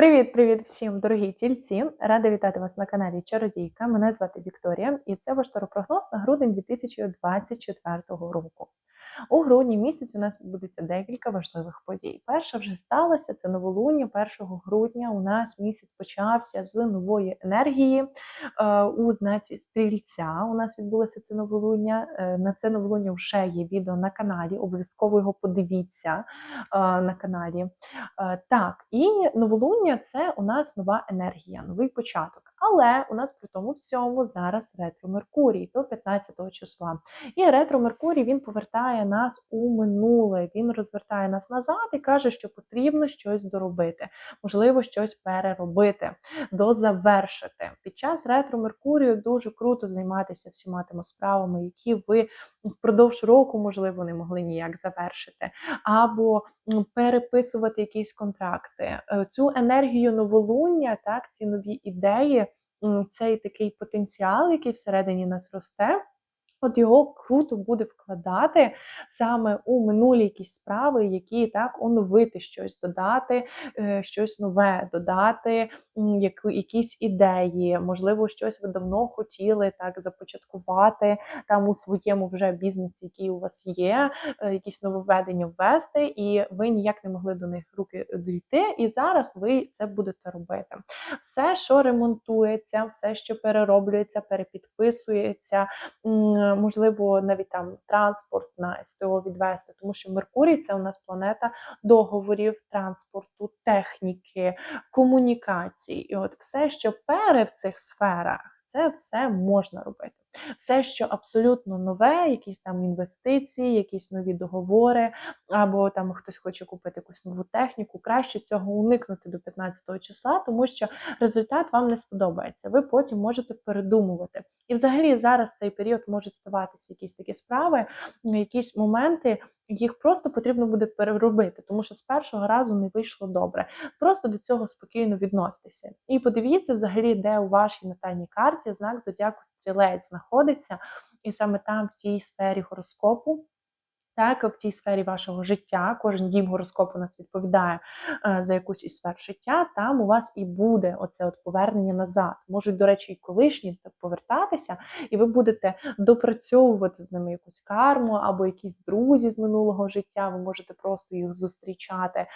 Привіт-привіт всім, дорогі тільці! Рада вітати вас на каналі Чародійка. Мене звати Вікторія, і це ваш торопрогноз на грудень 2024 року. У грудні місяці у нас відбудеться декілька важливих подій. Перша вже сталася це новолуння 1 грудня. У нас місяць почався з нової енергії е, у знаці стрільця. У нас відбулося це новолуння. Е, на це новолуння вже є відео на каналі. Обов'язково його подивіться е, на каналі. Так, і новолуння це у нас нова енергія, новий початок. Але у нас при тому всьому зараз ретро Меркурій до 15 числа. І ретро Меркурій він повертає нас у минуле, він розвертає нас назад і каже, що потрібно щось доробити, можливо, щось переробити, дозавершити. Під час ретро Меркурію дуже круто займатися всіма тими справами, які ви впродовж року, можливо, не могли ніяк завершити, або переписувати якісь контракти. Е, цю енергію новолуння, так, ці нові ідеї, цей такий потенціал, який всередині нас росте. От його круто буде вкладати саме у минулі якісь справи, які так оновити щось, додати е, щось нове, додати якісь ідеї, можливо, щось ви давно хотіли так започаткувати там у своєму вже бізнесі, який у вас є, е, якісь нововведення ввести, і ви ніяк не могли до них руки дійти. І зараз ви це будете робити. Все, що ремонтується, все, що перероблюється, перепідписується можливо, навіть там транспорт на СТО відвести, тому що Меркурій це у нас планета договорів, транспорту, техніки, комунікацій. І от все, що пере в цих сферах, це все можна робити. Все, що абсолютно нове, якісь там інвестиції, якісь нові договори, або там хтось хоче купити якусь нову техніку, краще цього уникнути до 15 числа, тому що результат вам не сподобається. Ви потім можете передумувати. І взагалі зараз цей період можуть ставатися якісь такі справи, якісь моменти. Їх просто потрібно буде переробити, тому що з першого разу не вийшло добре. Просто до цього спокійно відноситися. І подивіться, взагалі, де у вашій натальній карті знак зодіаку стрілець знаходиться, і саме там, в тій сфері гороскопу, так, в тій сфері вашого життя, кожен дім гороскопу нас відповідає е, за якусь із сфер життя, там у вас і буде оце от повернення назад. Можуть, до речі, і колишні повертатися, і ви будете допрацьовувати з ними якусь карму, або якісь друзі з минулого життя. Ви можете просто їх зустрічати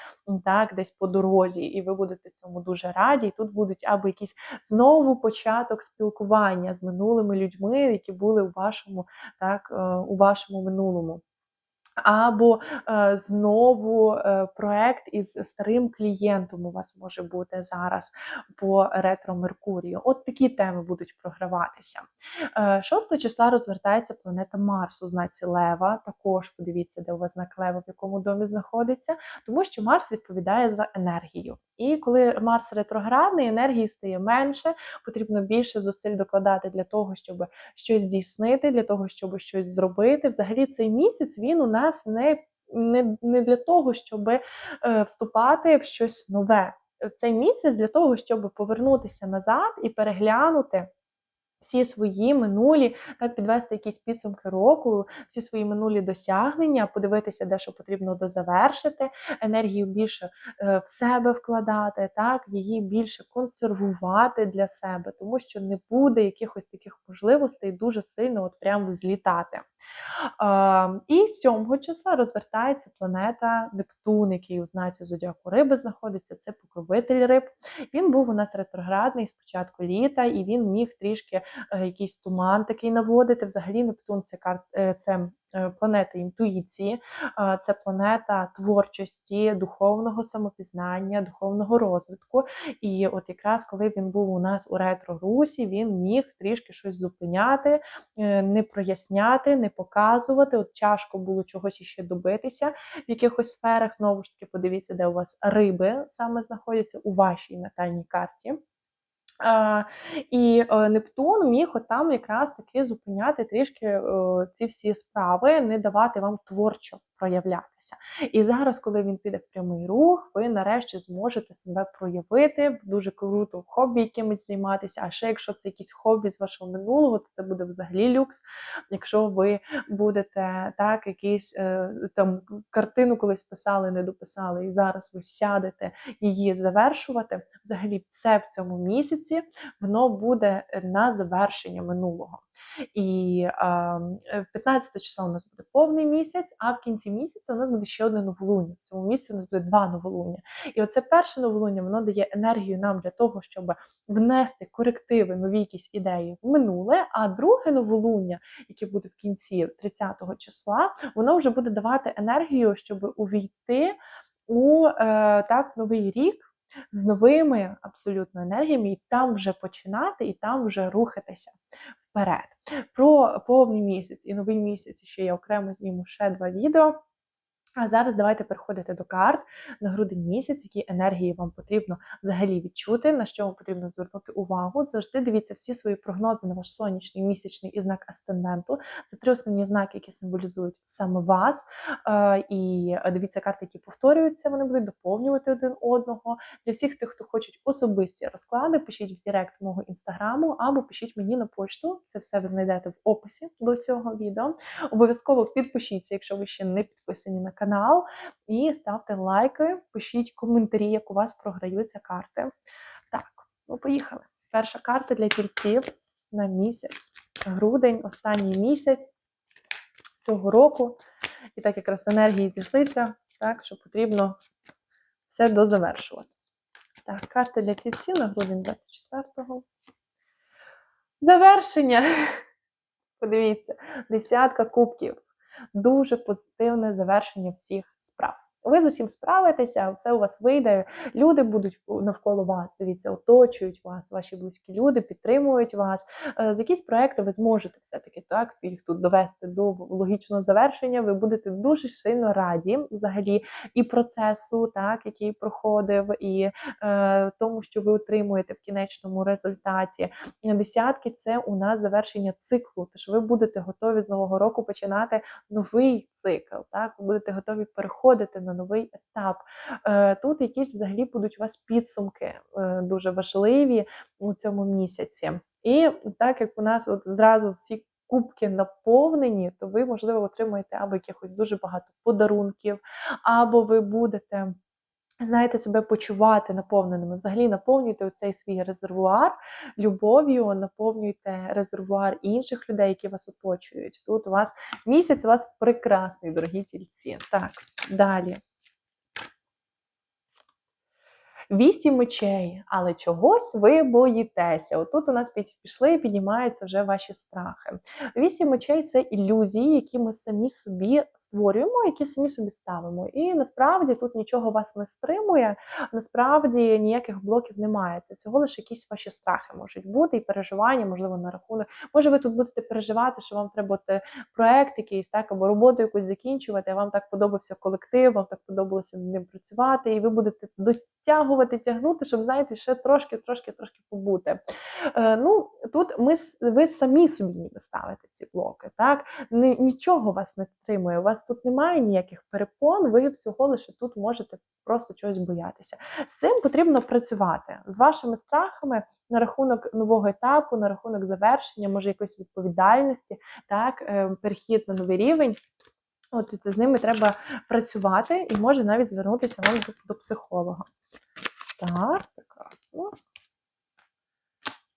так, десь по дорозі, і ви будете цьому дуже раді. І тут будуть або якісь знову початок спілкування з минулими людьми, які були у вашому, так, е, у вашому минулому. Або е, знову е, проект із старим клієнтом у вас може бути зараз по ретро Меркурію. От такі теми будуть програватися. Е, 6 числа розвертається планета Марс у знаці Лева. Також подивіться, де у вас знак Лева, в якому домі знаходиться, тому що Марс відповідає за енергію. І коли Марс ретроградний, енергії стає менше, потрібно більше зусиль докладати для того, щоб щось здійснити, для того, щоб щось зробити. Взагалі, цей місяць він у нас не не, не для того, щоб е, вступати в щось нове. Цей місяць для того, щоб повернутися назад і переглянути всі свої минулі, так підвести якісь підсумки року, всі свої минулі досягнення, подивитися, де що потрібно дозавершити, енергію більше е, в себе вкладати, так, її більше консервувати для себе, тому що не буде якихось таких можливостей дуже сильно от прям злітати. І 7 числа розвертається планета Нептун, який у знаці Зодіаку Риби знаходиться, це покровитель риб. Він був у нас ретроградний з початку літа, і він міг трішки е, якийсь туман такий наводити. Взагалі, Нептун це карт е, це планета інтуїції, це планета творчості, духовного самопізнання, духовного розвитку. І от якраз коли він був у нас у ретро-русі, він міг трішки щось зупиняти, е, не проясняти, не показувати. От тяжко було чогось іще добитися в якихось сферах. Знову ж таки, подивіться, де у вас риби саме знаходяться у вашій натальній карті. І е, Нептун міг отам якраз таки зупиняти трішки ці всі справи, не давати вам творчо проявлятися. І зараз, коли він піде в прямий рух, ви нарешті зможете себе проявити, дуже круто в хобі якимось займатися. А ще якщо це якісь хобі з вашого минулого, то це буде взагалі люкс. Якщо ви будете так, якісь е, там картину колись писали, не дописали, і зараз ви сядете її завершувати. Взагалі, все в цьому місяці воно буде на завершення минулого. І е, 15 числа у нас буде повний місяць, а в кінці місяця у нас буде ще одне новолуння. В цьому місяці у нас буде два новолуння. І оце перше новолуння воно дає енергію нам для того, щоб внести корективи, нові якісь ідеї в минуле. А друге новолуння, яке буде в кінці 30 числа, воно вже буде давати енергію, щоб увійти у е, так новий рік. З новими абсолютно енергіями, і там вже починати, і там вже рухатися вперед. Про повний місяць і новий місяць ще я окремо зніму ще два відео. А зараз давайте переходити до карт на грудень місяць, які енергії вам потрібно взагалі відчути, на що вам потрібно звернути увагу. Завжди дивіться всі свої прогнози на ваш сонячний, місячний і знак асценденту. Це три основні знаки, які символізують саме вас. І дивіться карти, які повторюються, вони будуть доповнювати один одного. Для всіх тих, хто хочуть особисті розклади, пишіть в Директ мого інстаграму або пишіть мені на почту. Це все ви знайдете в описі до цього відео. Обов'язково підпишіться, якщо ви ще не підписані на канал канал і ставте лайки, пишіть коментарі, як у вас програються карти. Так, ну поїхали. Перша карта для тільців на місяць. Грудень, останній місяць цього року. І так якраз енергії зійшлися, так, що потрібно все дозавершувати. Так, карта для тільців на грудень 24-го. Завершення. Подивіться, десятка кубків дуже позитивне завершення всіх. Ви з усім справитеся, все у вас вийде. Люди будуть навколо вас, дивіться, оточують вас, ваші близькі люди підтримують вас. Е, з якісь проекти ви зможете все-таки так їх тут довести до логічного завершення. Ви будете дуже сильно раді взагалі і процесу, так який проходив, і е, тому, що ви отримуєте в кінечному результаті. Десятки це у нас завершення циклу. Тож ви будете готові з нового року починати новий цикл. Так, ви будете готові переходити на новий етап. Е, тут якісь взагалі будуть у вас підсумки е, дуже важливі у цьому місяці. І так як у нас от зразу всі кубки наповнені, то ви, можливо, отримаєте або якихось дуже багато подарунків, або ви будете. Знаєте, себе почувати наповненими. Взагалі наповнюйте цей свій резервуар любов'ю, наповнюйте резервуар інших людей, які вас оточують. Тут у вас місяць у вас прекрасний, дорогі тільці. Так, далі. Вісім мечей, але чогось ви боїтеся. Отут у нас пішли і піднімаються вже ваші страхи. Вісім мечей це ілюзії, які ми самі собі створюємо, які самі собі ставимо. І насправді тут нічого вас не стримує, насправді ніяких блоків немає. Це всього лише якісь ваші страхи можуть бути, і переживання, можливо, на рахунок. Може, ви тут будете переживати, що вам треба проект якийсь, так, або роботу якусь закінчувати, а вам так подобався колектив, вам так подобалося над ним працювати, і ви будете дотягувати, тягнути, щоб, знаєте, ще трошки, трошки, трошки побути. Е, ну, Тут ми ви самі собі ніби ставите ці блоки. так, Нічого вас не тримує, у вас тут немає ніяких перепон, ви всього лише тут можете просто чогось боятися. З цим потрібно працювати з вашими страхами на рахунок нового етапу, на рахунок завершення, може якоїсь відповідальності, так, е, перехід на новий рівень. От з ними треба працювати і може навіть звернутися вам до, до психолога. Так, прекрасно.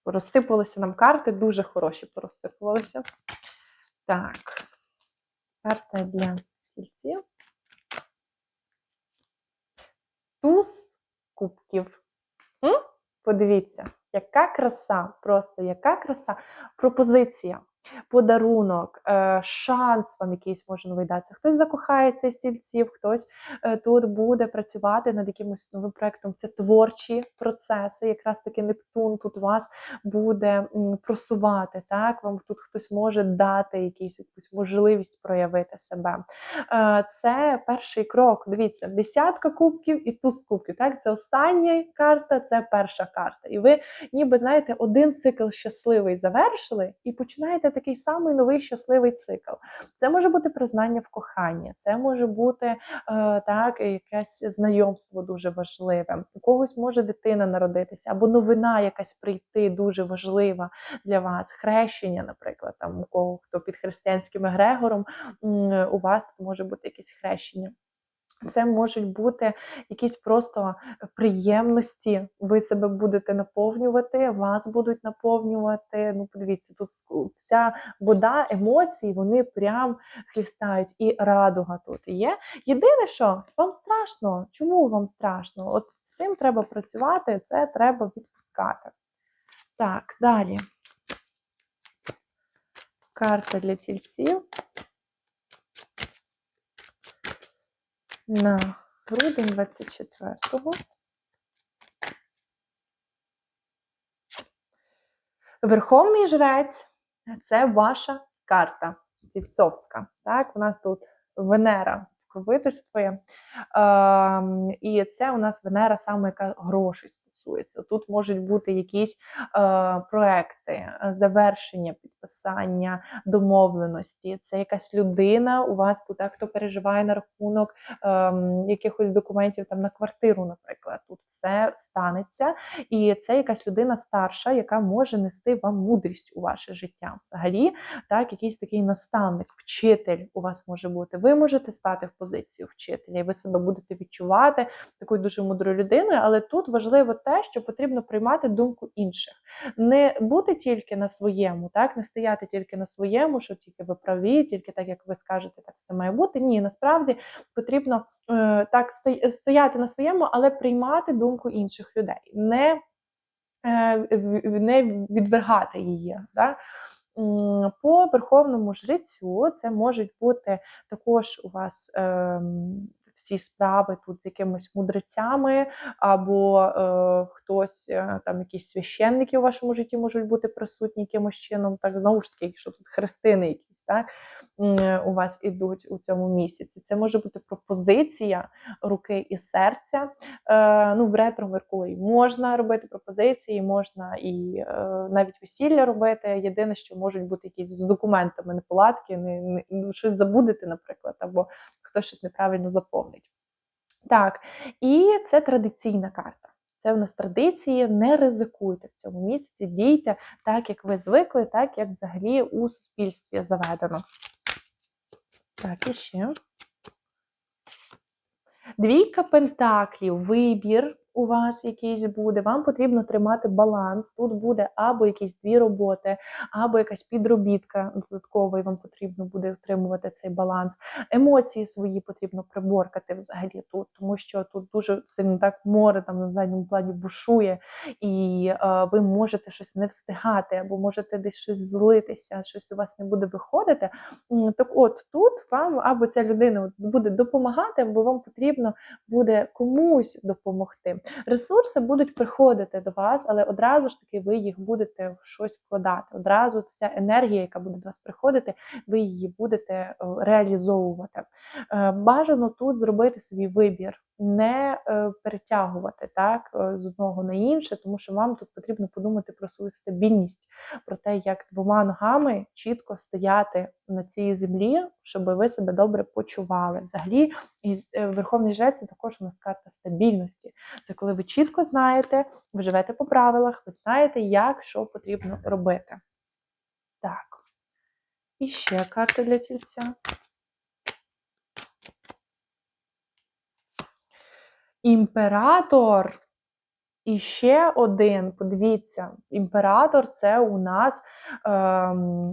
Розсипалися нам карти, дуже хороші порозсипалися. Так, карта для тільців. Туз кубків. М? Подивіться, яка краса, просто яка краса. Пропозиція подарунок, е, шанс вам якийсь може новий датися. Хтось закохається з стільців, хтось е, тут буде працювати над якимось новим проектом. Це творчі процеси. Якраз таки Нептун тут вас буде просувати. Так, вам тут хтось може дати якийсь якусь можливість проявити себе. Е, це перший крок. Дивіться, десятка кубків і туз кубків. Так, це остання карта, це перша карта. І ви, ніби знаєте, один цикл щасливий завершили і починаєте такий самий новий щасливий цикл. Це може бути признання в коханні, це може бути е, так, якесь знайомство дуже важливе. У когось може дитина народитися, або новина якась прийти дуже важлива для вас. Хрещення, наприклад, там у кого хто під християнським егрегором, у вас тут може бути якесь хрещення. Це можуть бути якісь просто приємності. Ви себе будете наповнювати, вас будуть наповнювати. Ну, подивіться, тут вся вода, емоції, вони прям хлістають. І радуга тут є. Єдине, що вам страшно. Чому вам страшно? От з цим треба працювати, це треба відпускати. Так, далі. Карта для тільців. На грудень 24-го. Верховний жрець це ваша карта тільцовська. Так, у нас тут Венера покровительствує. Е, і це у нас Венера саме яка грошей стосується. Тут можуть бути якісь е, проекти, завершення, підписання домовленості. Це якась людина у вас тут, хто переживає на рахунок е, якихось документів там на квартиру, наприклад. Тут все станеться. І це якась людина старша, яка може нести вам мудрість у ваше життя. Взагалі, так, якийсь такий наставник, вчитель у вас може бути. Ви можете стати в позицію вчителя, і ви себе будете відчувати такою дуже мудрою людиною, але тут важливо те, що потрібно приймати думку інших, не бути тільки на своєму, так не стояти тільки на своєму, що тільки ви праві, тільки так як ви скажете, так все має бути. Ні, насправді потрібно е, так стояти на своєму, але приймати думку інших людей, не е, не відвергати її. Так? По верховному жрицю це можуть бути також у вас ем, всі справи тут з якимись мудрецями, або е, хтось, е, там якісь священники у вашому житті можуть бути присутні якимось чином, так знову ж таки, якщо тут хрестини якісь, так у вас ідуть у цьому місяці. Це може бути пропозиція руки і серця. Е, ну, В ретро Меркурій можна робити пропозиції, можна і е, навіть весілля робити. Єдине, що можуть бути якісь з документами неполадки, не, не, ну, щось забудете, наприклад, або хтось щось неправильно заповнить. Так, і це традиційна карта. Це в нас традиції, не ризикуйте в цьому місяці, дійте так, як ви звикли, так як взагалі у суспільстві заведено. Так, і ще. Двійка пентаклів, вибір у вас якийсь буде, вам потрібно тримати баланс. Тут буде або якісь дві роботи, або якась підробітка додаткова, і вам потрібно буде отримувати цей баланс. Емоції свої потрібно приборкати взагалі тут, тому що тут дуже сильно так море там на задньому плані бушує, і е, ви можете щось не встигати, або можете десь щось злитися, щось у вас не буде виходити. Так от тут вам або ця людина буде допомагати, або вам потрібно буде комусь допомогти. Ресурси будуть приходити до вас, але одразу ж таки ви їх будете в щось вкладати. Одразу вся енергія, яка буде до вас приходити, ви її будете е, реалізовувати. Е, бажано тут зробити свій вибір не е, перетягувати так е, з одного на інше, тому що вам тут потрібно подумати про свою стабільність, про те, як двома ногами чітко стояти на цій землі, щоб ви себе добре почували. Взагалі, і е, Верховний Жрець це також у нас карта стабільності. Це коли ви чітко знаєте, ви живете по правилах, ви знаєте, як що потрібно робити. Так. І ще карта для тільця. Імператор і ще один, подивіться, імператор це у нас е,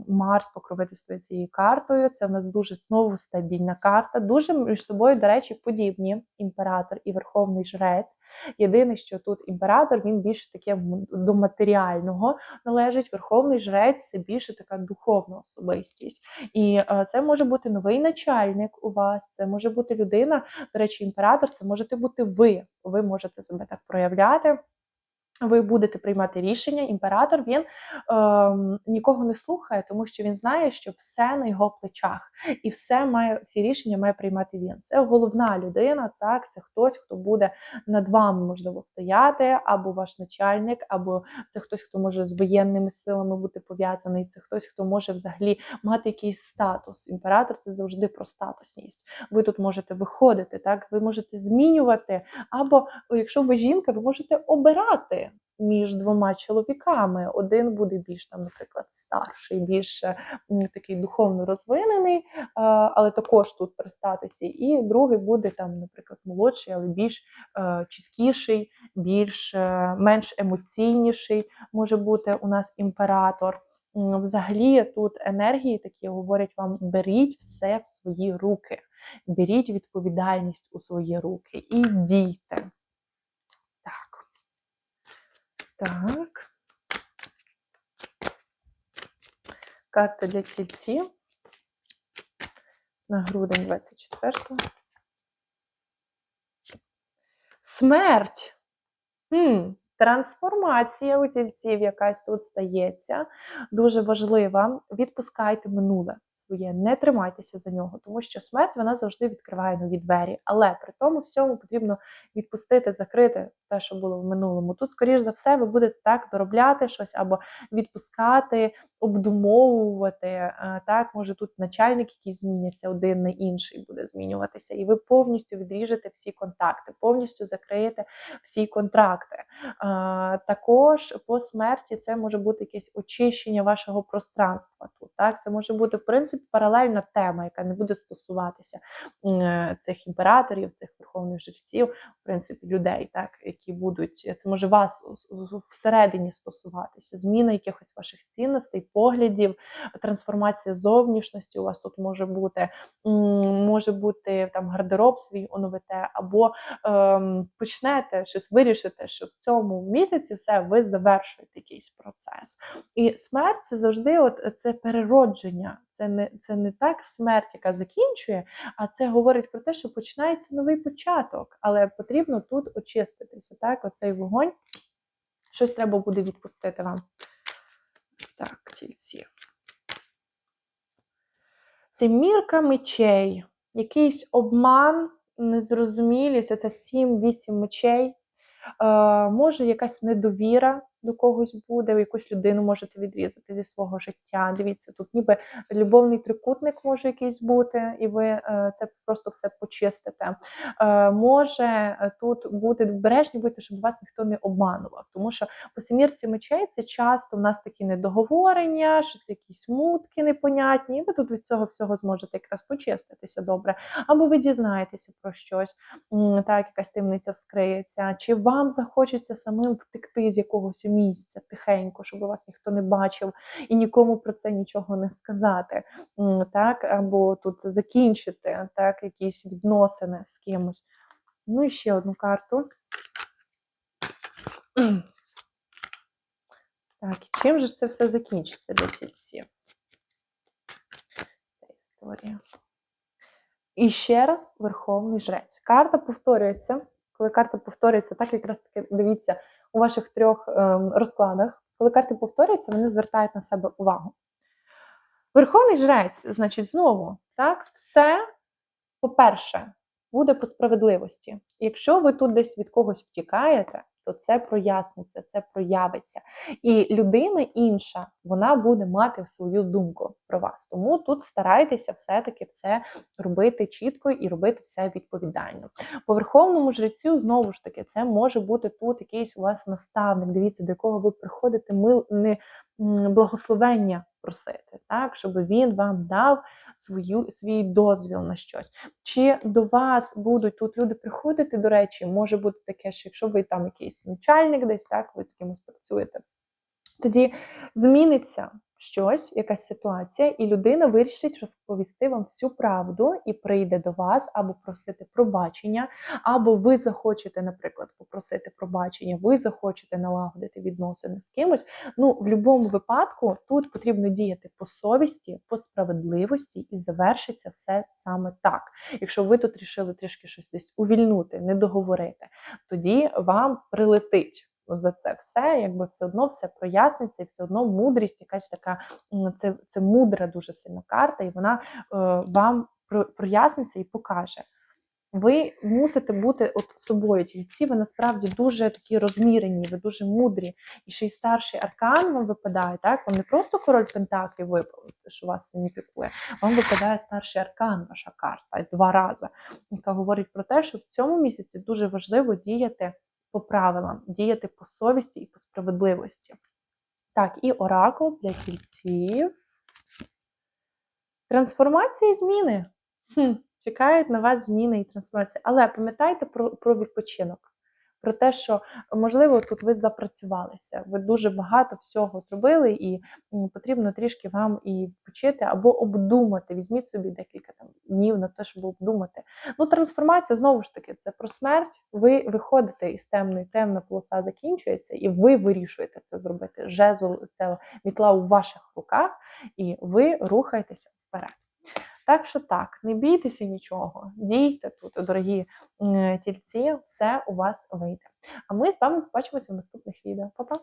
Марс покровительствує цією картою. Це в нас дуже знову стабільна карта. Дуже між собою, до речі, подібні імператор і Верховний Жрець. Єдине, що тут імператор він більше таке до матеріального належить. Верховний Жрець це більше така духовна особистість. І е, це може бути новий начальник у вас, це може бути людина. До речі, імператор це можете бути ви. Ви можете себе так проявляти. Ви будете приймати рішення. Імператор він е, нікого не слухає, тому що він знає, що все на його плечах. І все має всі рішення має приймати він. Це головна людина, так, це хтось, хто буде над вами можливо стояти, або ваш начальник, або це хтось, хто може з воєнними силами бути пов'язаний. Це хтось, хто може взагалі мати якийсь статус. Імператор це завжди про статусність. Ви тут можете виходити, так ви можете змінювати, або якщо ви жінка, ви можете обирати між двома чоловіками. Один буде більш там, наприклад, старший, більш такий духовно розвинений, але також тут при статусі, і другий буде там, наприклад, молодший, але більш е, чіткіший, більш е, менш емоційніший може бути у нас імператор. Взагалі тут енергії такі говорять вам: беріть все в свої руки, беріть відповідальність у свої руки і дійте. Так. Так. Карта для тільців на грудень 24-го. Смерть. Хм. Трансформація у тільців якась тут стається. Дуже важлива. Відпускайте минуле своє, не тримайтеся за нього, тому що смерть вона завжди відкриває нові двері. Але при тому всьому потрібно відпустити, закрити те, що було в минулому. Тут, скоріш за все, ви будете так доробляти щось або відпускати, обдумовувати. Е, Так, може тут начальник якийсь зміняться, один на інший буде змінюватися, і ви повністю відріжете всі контакти, повністю закриєте всі контракти. Е, Також по смерті це може бути якесь очищення вашого пространства. Тут так, це може бути в принципі паралельна тема, яка не буде стосуватися е, цих імператорів, цих верховних жреців, в принципі, людей, так які будуть це може вас всередині стосуватися, зміна якихось ваших цінностей, поглядів, трансформація зовнішності. У вас тут може бути, може бути там гардероб свій оновите, або ем, почнете щось вирішите, що в цьому місяці все ви завершуєте якийсь процес. І смерть це завжди от це переродження. Це не це не так смерть, яка закінчує, а це говорить про те, що починається новий початок. Але потрібно тут очиститися. Так, оцей вогонь. Щось треба буде відпустити вам. Так, тільці. Сімірка мечей. Якийсь обман, незрозумілість, це 7-8 мечей. Е, може, якась недовіра до когось буде, якусь людину можете відрізати зі свого життя. Дивіться, тут ніби любовний трикутник може якийсь бути, і ви е, це просто все почистите. Е, може е, тут бути обережні бути, щоб вас ніхто не обманував. Тому що по сімірці мечей це часто в нас такі недоговорення, щось якісь мутки непонятні, і ви тут від цього всього зможете якраз почиститися добре. Або ви дізнаєтеся про щось, так, якась таємниця вскриється, чи вам захочеться самим втекти з якогось місця тихенько, щоб вас ніхто не бачив і нікому про це нічого не сказати. Так, або тут закінчити так, якісь відносини з кимось. Ну і ще одну карту. Так, і чим же це все закінчиться для тільців? Ця історія. І ще раз Верховний Жрець. Карта повторюється. Коли карта повторюється, так якраз таки дивіться у ваших трьох ем, розкладах. Коли карти повторюються, вони звертають на себе увагу. Верховний жрець, значить, знову, так, все, по-перше, буде по справедливості. Якщо ви тут десь від когось втікаєте, то це проясниться, це проявиться. І людина інша, вона буде мати свою думку про вас. Тому тут старайтеся все-таки все робити чітко і робити все відповідально. По верховному жрецю, знову ж таки, це може бути тут якийсь у вас наставник. Дивіться, до якого ви приходите, ми не благословення просити, так, щоб він вам дав свою, свій дозвіл на щось. Чи до вас будуть тут люди приходити, до речі, може бути таке, що якщо ви там якийсь начальник десь, так, ви з кимось працюєте, тоді зміниться щось, якась ситуація, і людина вирішить розповісти вам всю правду і прийде до вас або просити пробачення, або ви захочете, наприклад, попросити пробачення, ви захочете налагодити відносини з кимось. Ну, в будь-якому випадку тут потрібно діяти по совісті, по справедливості, і завершиться все саме так. Якщо ви тут рішили трішки щось десь увільнути, не договорити, тоді вам прилетить. За це все, якби все одно все проясниться, і все одно мудрість, якась така це, це мудра дуже сильна карта, і вона е, вам проясниться і покаже. Ви мусите бути от собою. Тільці ви насправді дуже такі розмірені, ви дуже мудрі. І ще й старший аркан вам випадає, так? Вам не просто король Пентаклів випав, що вас сигніфікує, вам випадає старший аркан, ваша карта, два рази, яка говорить про те, що в цьому місяці дуже важливо діяти по правилам, діяти по совісті і по справедливості. Так, і оракул для тільців. Трансформація і зміни. Хм, чекають на вас зміни і трансформації. Але пам'ятайте про, про відпочинок. Про те, що можливо тут ви запрацювалися, ви дуже багато всього зробили, і потрібно трішки вам і почити або обдумати. Візьміть собі декілька там днів на те, щоб обдумати. Ну, трансформація знову ж таки це про смерть. Ви виходите із темної, темна полоса закінчується, і ви вирішуєте це зробити. Жезл, це мітла у ваших руках, і ви рухаєтеся вперед. Так що так, не бійтеся нічого, дійте тут, дорогі тільці, все у вас вийде. А ми з вами побачимося в наступних відео. Па-па!